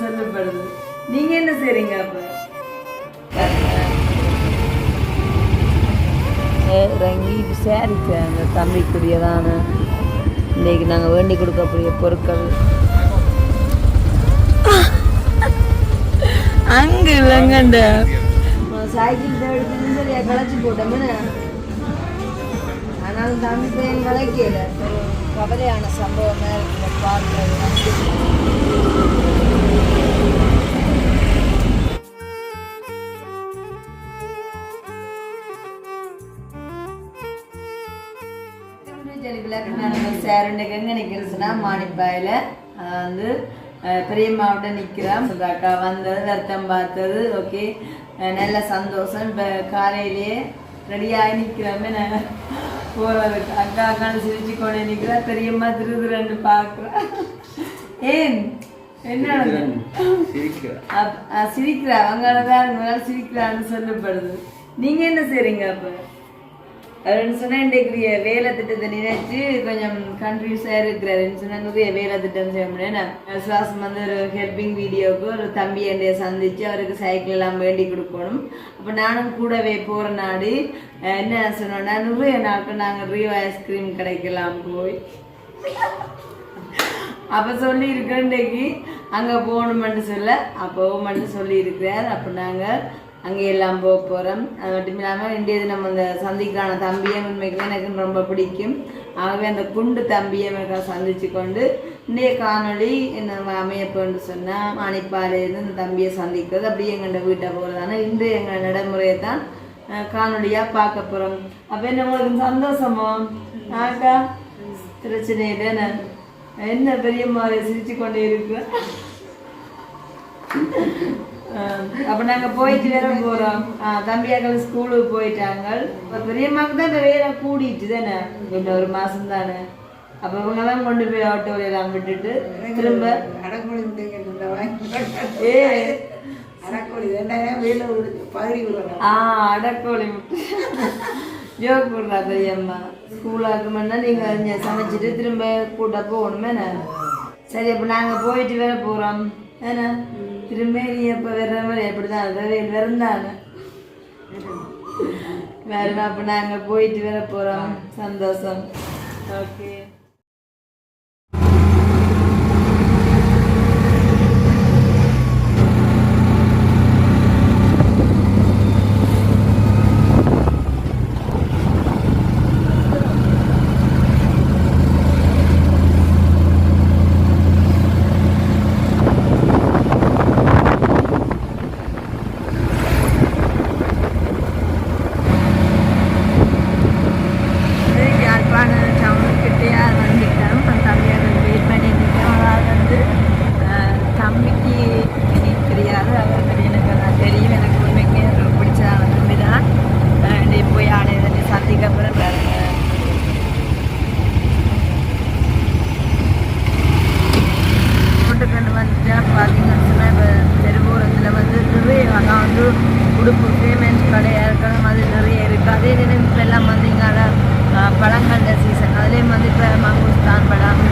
சொல்லப்படுது. நீங்க என்ன செய்றீங்க அப்ப? இறங்கி விசாரிக்கிறாங்க தம்பிக்குரியதான. இன்னைக்கு நாங்கள் வேண்டி கொடுக்கக்கூடிய பொருட்கள். அங்க இல்லைங்கண்ட. சைக்கிள் எடுத்து சரியா களைச்சி போட்டோமே ஆனாலும் தம்பி பையன் கலைக்கல கவலையான சம்பவமாக இருக்கிற பார்க்கறது நிற்கிறதுனா மாணிப்பாயில் வந்து அஹ், பெரியம்மாவிட்ட நிற்கிறோம் அக்கா வந்தது வருத்தம் பார்த்தது ஓகே நல்ல சந்தோஷம் இப்போ காலையிலேயே ரெடியாகி நிற்கிறோமே நான் போகிறதுக்கு அக்கா அக்கான்னு சிரிச்சு கொண்டு நிற்கிறா பெரியம்மா திரு திருன்னு பார்க்குறேன் ஏன்? என்ன சிரிக்கிறா. அவங்களால தான் சிரிக்கிறான்னு சொல்லப்படுது. நீங்க என்ன செய்றீங்க அப்ப? அப்படின்னு சொன்னா இன்றைக்கு வேலை திட்டத்தை நினைச்சு கொஞ்சம் கன்ஃபியூஸாக இருக்கிறாருன்னு சொன்னா நிறைய வேலை திட்டம் செய்ய முடியும் சுவாசம் வந்து ஒரு ஹெல்பிங் வீடியோவுக்கு ஒரு தம்பி என்னைய சந்திச்சு அவருக்கு சைக்கிள் எல்லாம் வேண்டி கொடுக்கணும். அப்போ நானும் கூடவே போகிற நாடு என்ன சொன்னோன்னா நிறைய நாட்கள் நாங்கள் ரீவ் ஐஸ்கிரீம் கிடைக்கலாம் போய். அப்போ சொல்லி இன்றைக்கு அங்க போகணுமென்று சொல்ல. அப்போவுமென்று சொல்லி இருக்கிறார் அப்ப அங்கே எல்லாம் போக போகிறோம் அது மட்டும் இல்லாமல் இன்றைய நம்ம அந்த சந்திக்கான தம்பியை உண்மைக்குமே எனக்கு ரொம்ப பிடிக்கும். ஆகவே அந்த குண்டு தம்பியை சந்தித்து கொண்டு இன்றைய காணொளி என்ன அமையப்போன்னு சொன்னால் மாணிப்பாலேருந்து இந்த தம்பியை சந்திக்கிறது. அப்படியே எங்கள்கிட்ட வீட்டை போகிறதான இன்று எங்கள் நடைமுறையை தான் காணொலியாக பார்க்க போகிறோம் அப்போ என்ன உங்களுக்கு சந்தோஷமோ? ஆக்கா பிரச்சனை இல்லை என்ன பெரியம்மாவை சிரிச்சு கொண்டே இருக்கு? அப்ப நாங்க போயிட்டு வேற போறோம். தம்பியாக்கள் ஸ்கூலுக்கு போயிட்டாங்க. அப்ப பெரியம்மாவுக்கு தான் வேலை கூடிட்டு தானே? இன்னும் ஒரு மாசம் தானே. அப்ப இவங்க எல்லாம் கொண்டு போய் ஆட்டோல எல்லாம் விட்டுட்டு திரும்ப ஏ. அடக்கொழி ரெண்டாயிரம் வேலை பகுதி ஆ அடக்கோழி முட்டை ஜோக் போடுறா பெரியம்மா ஸ்கூலாக்கு முன்னா நீங்க இங்கே சமைச்சிட்டு திரும்ப கூட்ட போகணுமே என்ன? சரி அப்போ நாங்கள் போயிட்டு வேற போகிறோம் ஏன்னா திரும்ப நீ எப்போ வர்ற மாதிரி எப்படிதான் அது வெறுந்தானு வேற அப்போ நாங்கள் போயிட்டு வேற போகிறோம் சந்தோஷம். ஓகே யாழ்ப்பாண டவுனுக்கிட்டேயா வந்துட்டோம் தம்பியாக வெயிட் பண்ணிட்டு இருக்கோம் அதாவது வந்து அஹ், தம்பிக்கு எனக்கு தெரியாது அவர் பற்றி எனக்கு நான் தெரியும் எனக்கு உண்மைக்கு ரொம்ப பிடிச்சதான தம்பி தான் அஹ், நீ போய் ஆணைய சந்திக்க பிறகு கொண்டு வந்துட்டா பார்த்தீங்கன்னு சொன்னால் இப்போ தெருவோரத்தில் வந்து நிறைய ஒரு உடுப்பு பேமெண்ட் கடை இருக்கணும் அது நிறைய இருக்குது அதே நேரம் இப்போ எல்லாம் வந்து இங்கால பழங்கள சீசன் அதுலேயும் வந்து இப்போ மங்குஸ்தான் பழம்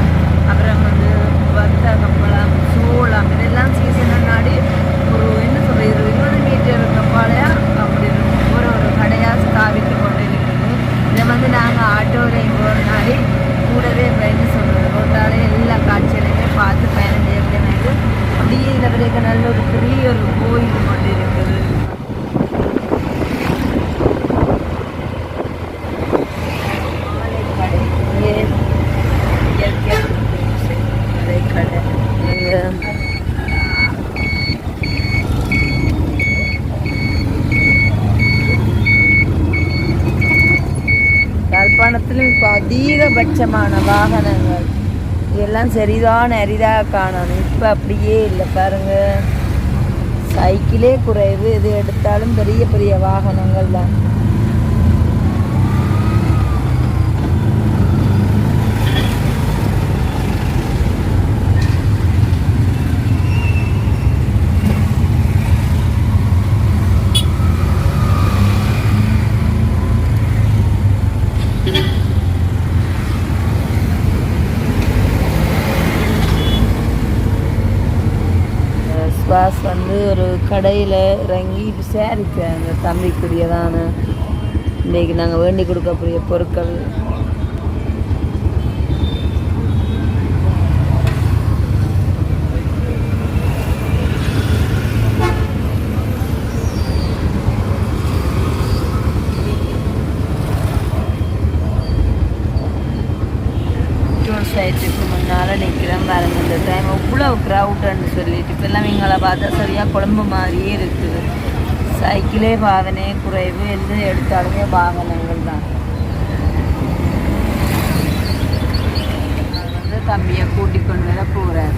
அப்புறம் வந்து வர்த்தகம் பழம் சோளம் இதெல்லாம் சீசன் முன்னாடி ஒரு என்ன சொல்கிறது இருபது இருபது மீட்டர் கப்பாலையா அப்படி இருக்கும் ஒரு ஒரு கடையாக ஸ்தாபித்து கொண்டு இருக்குது இதை வந்து நாங்கள் ஆட்டோவில் போகிறனாலே கூடவே இப்போ என்ன சொல்கிறது அப்படியே இதில் நல்ல ஒரு பெரிய ஒரு கோயில் கொண்டு இருக்குது. யாழ்ப்பாணத்திலும் இப்போ அதிகபட்சமான வாகனங்கள் இதெல்லாம் சரிதான் அரிதாக காணணும் இப்போ அப்படியே இல்லை பாருங்க. சைக்கிளே குறைவு எது எடுத்தாலும் பெரிய பெரிய வாகனங்கள் தான். கடையில் இறங்கி சேரீக்கு அந்த தம்பிக்குரியதான இன்றைக்கி நாங்கள் வேண்டி கொடுக்கக்கூடிய பொருட்கள். பெட்ரோல் சைட்டுக்கு முன்னால் நிற்கிறேன் பாருங்க. இந்த டைம் இவ்வளோ க்ரௌட் சொல்லிட்டு இப்போல்லாம் எங்களை பார்த்தா சரியாக குழம்பு மாதிரியே இருக்குது சைக்கிளே பாவனை குறைவு எது எடுத்தாலுமே வாகனங்கள் தான். நான் வந்து தம்பியை கூட்டிக் கொண்டு வர போகிறேன்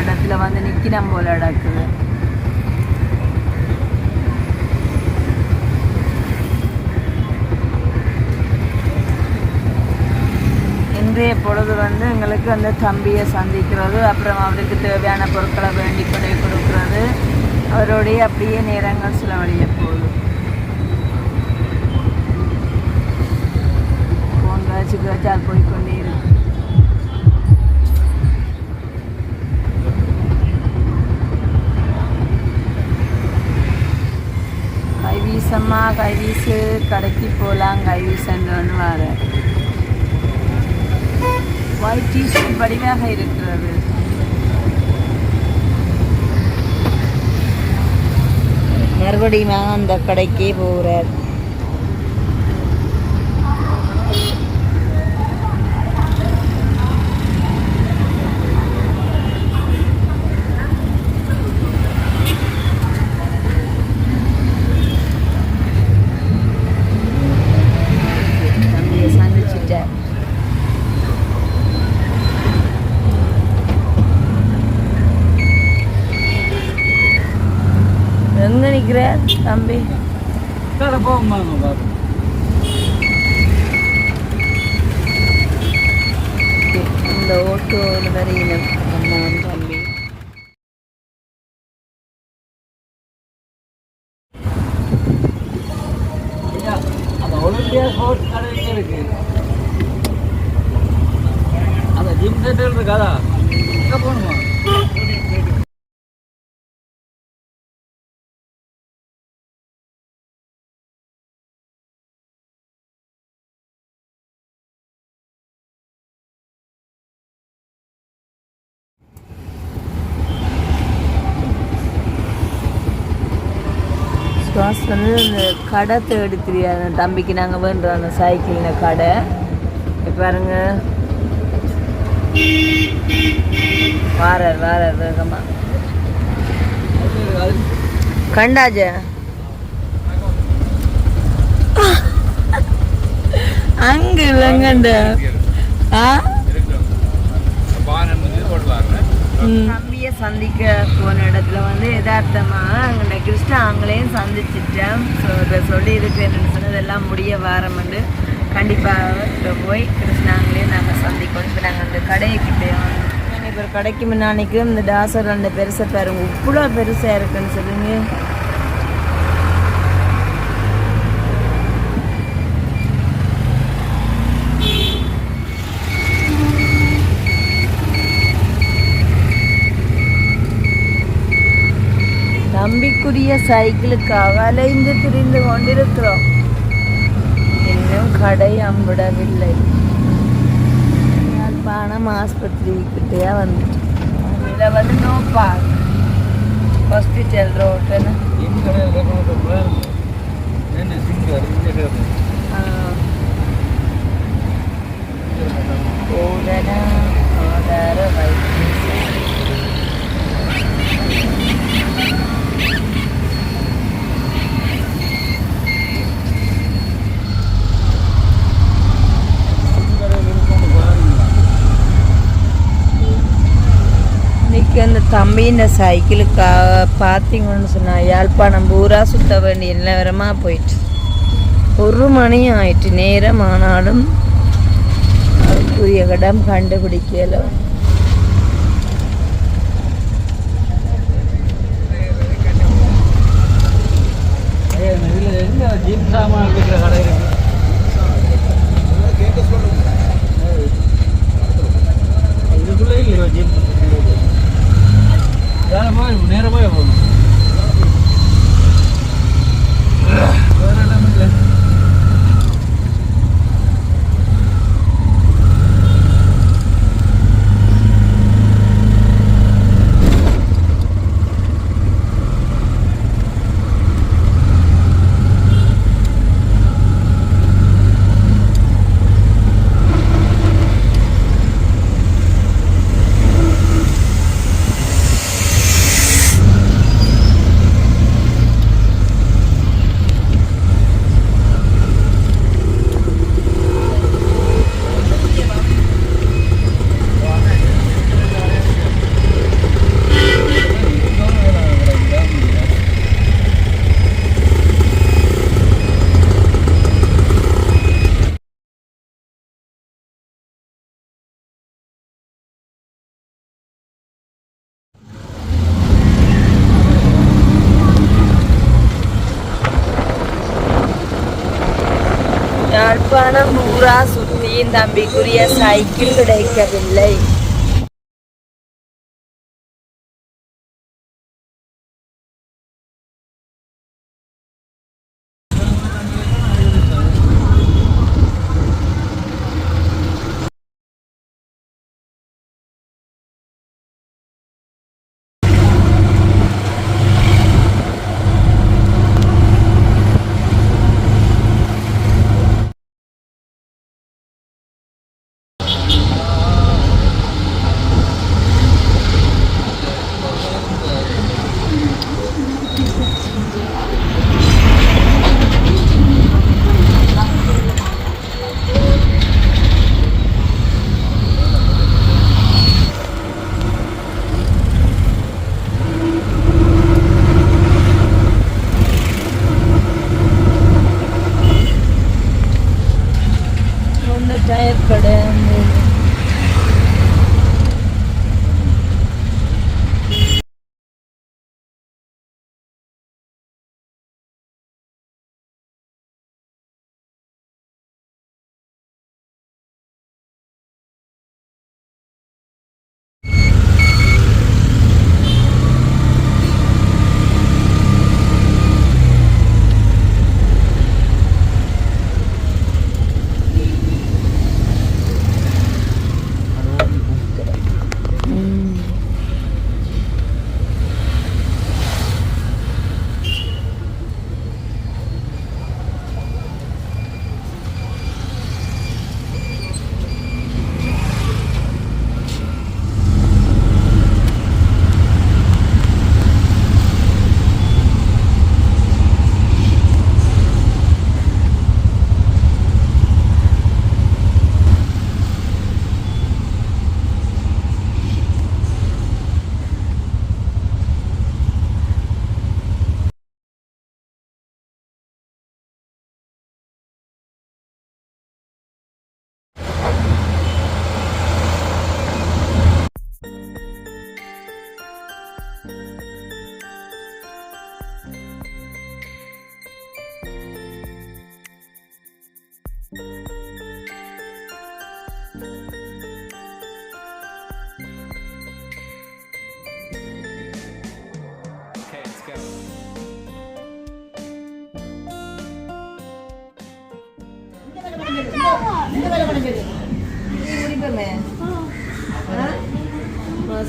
இடத்துல வந்து நிற்கிறேன் போல நடக்குது. இன்றைய பொழுது வந்து எங்களுக்கு அந்த தம்பியை சந்திக்கிறது அப்புறம் அவருக்கு தேவையான பொருட்களை வேண்டி கொண்டு போய் கொடுக்கறது அவருடைய அப்படியே நேரங்கள் செலவழிய போகுது. ஃபோன் காய்ச்சி காய்ச்சால் போய்க்கொண்டே இருக்கு கை கடைக்கு போகலாம் கைவீசன்னு வந்து வரேன். ஒயிட் டிஷர்ட் வடிவாக இருக்கிறது. மறுபடியும் அந்த கடைக்கே போகிறார் தம்பியை சந்திச்சிட்டார் எங்க நிக்கிற தம்பி? இந்த ஓட்டோ வரையினம் அம்மா தம்பி. ஒலிம்பியா ஸ்போர்ட்ஸ் கடை இருக்கு. அந்த ஜிம் சென்டர் இருக்காதா எங்க போகணுமா சுவாஸ் வந்து இந்த கடை தேடி தெரியாது தம்பிக்கு நாங்கள் வேண்டுறோம் அந்த சைக்கிளில் கடை. இப்ப பாருங்க. வாரார் வாரார் வேகமா. கண்டாஜ. அங்க இல்லைங்கண்ட ஆ? ம். சந்திக்க போன இடத்துல வந்து யதார்த்தமாக அங்கே கிறிஸ்ட அவங்களையும் சந்திச்சிட்டேன். ஸோ இப்போ சொல்லி இருக்கேன்னு சொன்னதெல்லாம் முடிய வாரம்ண்டு கண்டிப்பாக போய் கிருஷ்ணாங்களையும் நாங்கள் சந்திக்கணும் இப்போ நாங்கள் அந்த கடைக்கிட்டே இப்போ ஒரு கடைக்கு முன்னாடிக்கும் இந்த டாசர் அந்த பெருசை பாருங்க. இவ்வளோ பெருசாக இருக்குன்னு சொல்லுங்க. தம்பிக்குரிய சைக்கிளுக்காக அலைந்து திரிந்து கொண்டிருக்கிறோம் இன்னும் கடை அம்பிடவில்லை யாழ்ப்பாணம் ஆஸ்பத்திரி கிட்டேயா வந்துட்டு இதில் வந்து நோ பார்க் ஹாஸ்பிட்டல் ரோட்டுன்னு ஜிம் கடை இருக்கணும் தம்பி இந்த கடை போதனா பார்த்தீங்கன்னு சொன்னால் யாழ்ப்பாணம் பூரா சுத்த வேண்டிய நிலவரமாக போயிட்டு. ஒரு மணி ஆயிட்டு நேரம் ஆனாலும் அதுக்குரிய இடம் கண்டுபிடிக்கல. இதில் ஜிம் சாமான் இருக்கிற கடை இருக்கு இதுக்குள்ளே இல்லையோ ஜிம் வேலை போய் நேராக போய் போகணும் പുതിയ സൈക്കിൾ തുടയ്ക്കവില്ലേ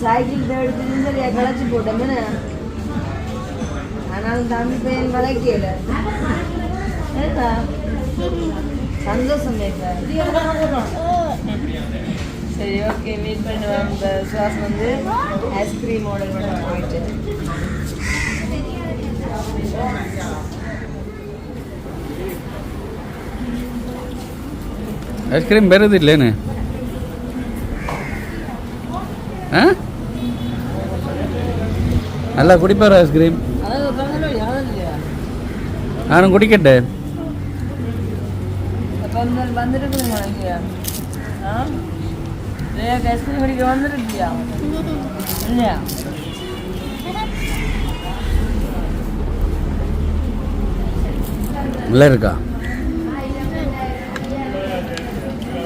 சைக்கிள் எடுத்துட்டு சரியா களைச்சி போட்டோமே ஆனாலும் தம்பி பையன் களைக்கல ஏதா சந்தோஷம் சரி ஓகே வெயிட் பண்ணுவோம் இந்த சுவாசம் வந்து ஐஸ்கிரீம் ஆர்டர் பண்ண போயிட்டு. ஐஸ்கிரீம் வருது இல்லைன்னு ஆ நல்லா குடிப்பார் ஐஸ்கிரீம் நானும் குடிக்கட்டே அப்போ வந்து வந்துருக்குதுங்க இல்லையா ஆ இல்லையா ஐஸ்கிரீம் குடிக்க வந்துருக்கியா இல்லையா நல்லா இருக்கா ஆ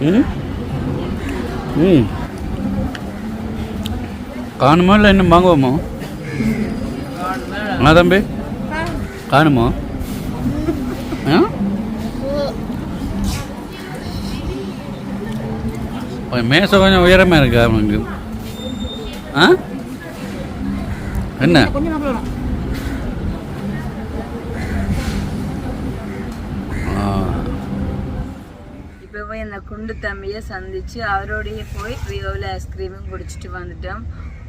ம்? ம். காணுமோ இல்லை இன்னும் வாங்குவோமோ? ஆ தம்பி? காணுமோ? ஆ? கொஞ்சம் மேசை கொஞ்சம் உயரமாக இருக்கு அவனுக்கு. ஆ? என்ன ஆ இப்போ போய் அந்த குண்டு தம்பியை சந்திச்சு அவரோடையே போய் ரியோவில் ஐஸ்கிரீமும் குடிச்சிட்டு வந்துட்டோம்.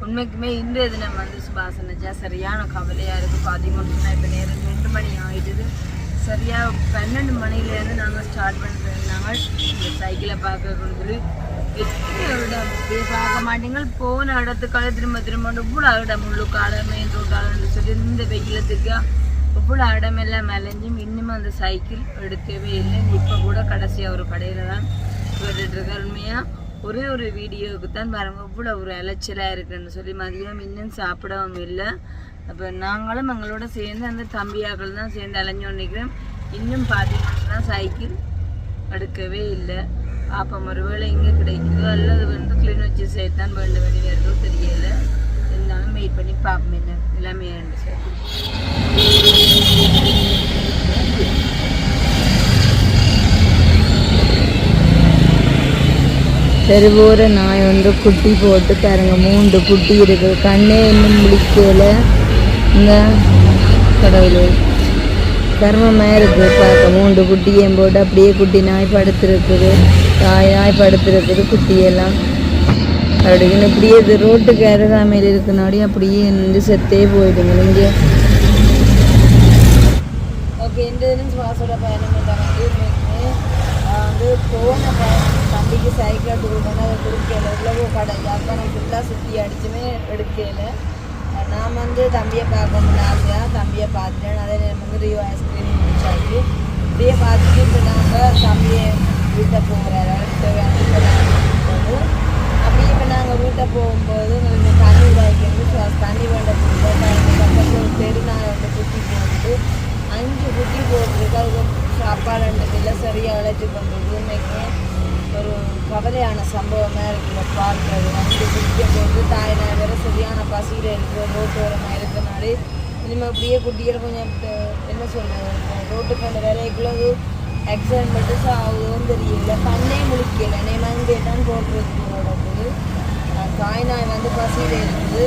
உண்மைக்குமே இன்றைய தினம் வந்து சுபாசனைச்சா சரியான கவலையாக இருக்குது பார்த்தீங்கன்னா இப்போ நேரம் ரெண்டு மணி ஆகிடுது சரியாக பன்னெண்டு மணிலேருந்து நாங்கள் ஸ்டார்ட் பண்ணிருந்தாங்க நாங்கள் இந்த சைக்கிளை பார்க்க கொண்டு இடம் அப்படியே பார்க்க மாட்டீங்க. போன இடத்துக்கால திரும்ப திரும்ப இவ்வளோ இடம் காலம் மெயின் ரோட்டாலன்னு சொல்லி இந்த வெயிலத்துக்கு இவ்வளோ இடமெல்லாம் மலைஞ்சும் இன்னும் அந்த சைக்கிள் எடுக்கவே இல்லை. இப்போ கூட கடைசியாக ஒரு கடையில் தான் கேட்டுட்ருக்கார் உண்மையாக ஒரே ஒரு வீடியோவுக்கு தான் பாருங்க. இவ்வளோ ஒரு அலைச்சலாக இருக்குன்னு சொல்லி மதியம் இன்னும் சாப்பிடவும் இல்லை. அப்போ நாங்களும் எங்களோட சேர்ந்து அந்த தம்பியாக்கள் தான் சேர்ந்து அலைஞ்சோன்னு நினைக்கிறோம் இன்னும் பார்த்தீங்கன்னா சைக்கிள் எடுக்கவே இல்லை. அப்போ ஒருவேளை எங்கே கிடைக்குதோ அல்லது வந்து கிளிநொச்சி சேர்த்தான் வேண்ட வேண்டி வருதோ தெரியலை. இருந்தாலும் வெயிட் பண்ணி பார்ப்போம் என்ன எல்லாமே சார் தெருவோர நாய் வந்து குட்டி போட்டு பாருங்க. மூன்று குட்டி இருக்குது கண்ணே இன்னும் முழிக்கல. இந்த கடவுள். கர்மமாக இருக்குது பார்க்க. மூன்று குட்டியையும் போட்டு அப்படியே குட்டி நாய் படுத்துருக்குது. தாய் நாய் படுத்திருக்குது குட்டியெல்லாம். அப்படின்னு இப்படியே இது ரோட்டுக்கு அருகாமையில் இருக்கனாடி அப்படியே நின்று செத்தே போயிடுங்க இங்கே ஓகே இந்த சுவாசோட பயணம் வந்து வந்து போன பயணம் தம்பிக்கு சைக்கிள் கொடுக்கணும் அதை கொடுக்கல எவ்வளவோ கடை யாழ்ப்பாணம் ஃபுல்லாக சுற்றி அடிச்சுமே எடுக்கல நான் வந்து தம்பியை பார்க்கணும்னு ஆசையாக தம்பியை பார்த்துட்டேன் அதே நேரம் வந்து ரியோ ஐஸ்கிரீம் முடிச்சாச்சு இப்படியே பார்த்துட்டு இப்போ நாங்கள் தம்பியை வீட்டை போகிறாரு போது அப்படியே இப்போ நாங்கள் வீட்டை போகும்போது எங்களுக்கு தண்ணி வாய்க்கிறது தண்ணி வேண்ட பக்கத்தில் ஒரு தெருநாய் வந்து சுற்றி போட்டு அஞ்சு குட்டி போட்டிருக்கு. அது சாப்பாடு இல்லை சரியாக அழைச்சி கொண்டிருக்கு இன்னைக்கு ஒரு கவலையான சம்பவமாக இருக்குது பார்க்குறது. அஞ்சு குட்டியை போட்டு தாய் வேறு சரியான பசியில் இருக்கிற ரோட்டோரமாக இருக்கனாலே இனிமேல் அப்படியே குட்டிகள் கொஞ்சம் என்ன சொல்கிறது ரோட்டுக்கு அந்த வேலைக்குள்ள ஆக்சிடென்ட் மட்டும் சாகுதுன்னு தெரியல. கண்ணே முழிக்கல. என்னை மங்கே தான் போட்டுருக்கு ஓடது தாய் நாய் வந்து பசியில் இருக்குது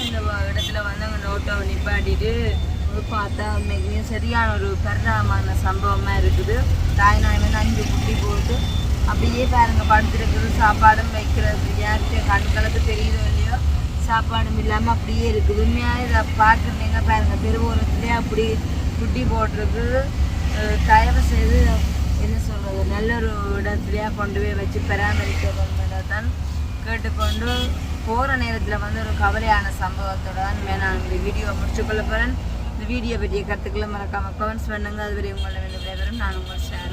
இந்த இடத்துல வந்து அங்கே ரோட்டை நிப்பாட்டிட்டு ஒரு பார்த்தா உண்மைக்குமே சரியான ஒரு பரிதாபமான சம்பவமாக இருக்குது. தாய்நாய் வந்து அஞ்சு குட்டி போட்டு அப்படியே பாருங்க படுத்துருக்குது சாப்பாடும் வைக்கிறது யார்கிட்ட கண்களுக்கு தெரியுதோ இல்லையோ சாப்பாடும் இல்லாமல் அப்படியே இருக்குது. உண்மையாக இதை பார்க்குறீங்க பாருங்க தெருவோரத்துலேயே அப்படி குட்டி போட்டிருக்குது. தயவு செய்து என்ன சொல்கிறது நல்ல ஒரு இடத்துலையாக கொண்டு போய் வச்சு பராமரிக்க வேண்டும் தான் கேட்டுக்கொண்டு போகிற நேரத்தில் வந்து ஒரு கவலையான சம்பவத்தோட தான் நான் இந்த வீடியோ முடிச்சுக்கொள்ள போகிறேன் இந்த வீடியோ பற்றிய கருத்துக்களை மறக்காமல் கமெண்ட்ஸ் பண்ணுங்கள் அதுவரை உங்களை விடைபெறும். நான் உங்கள் ஷேர்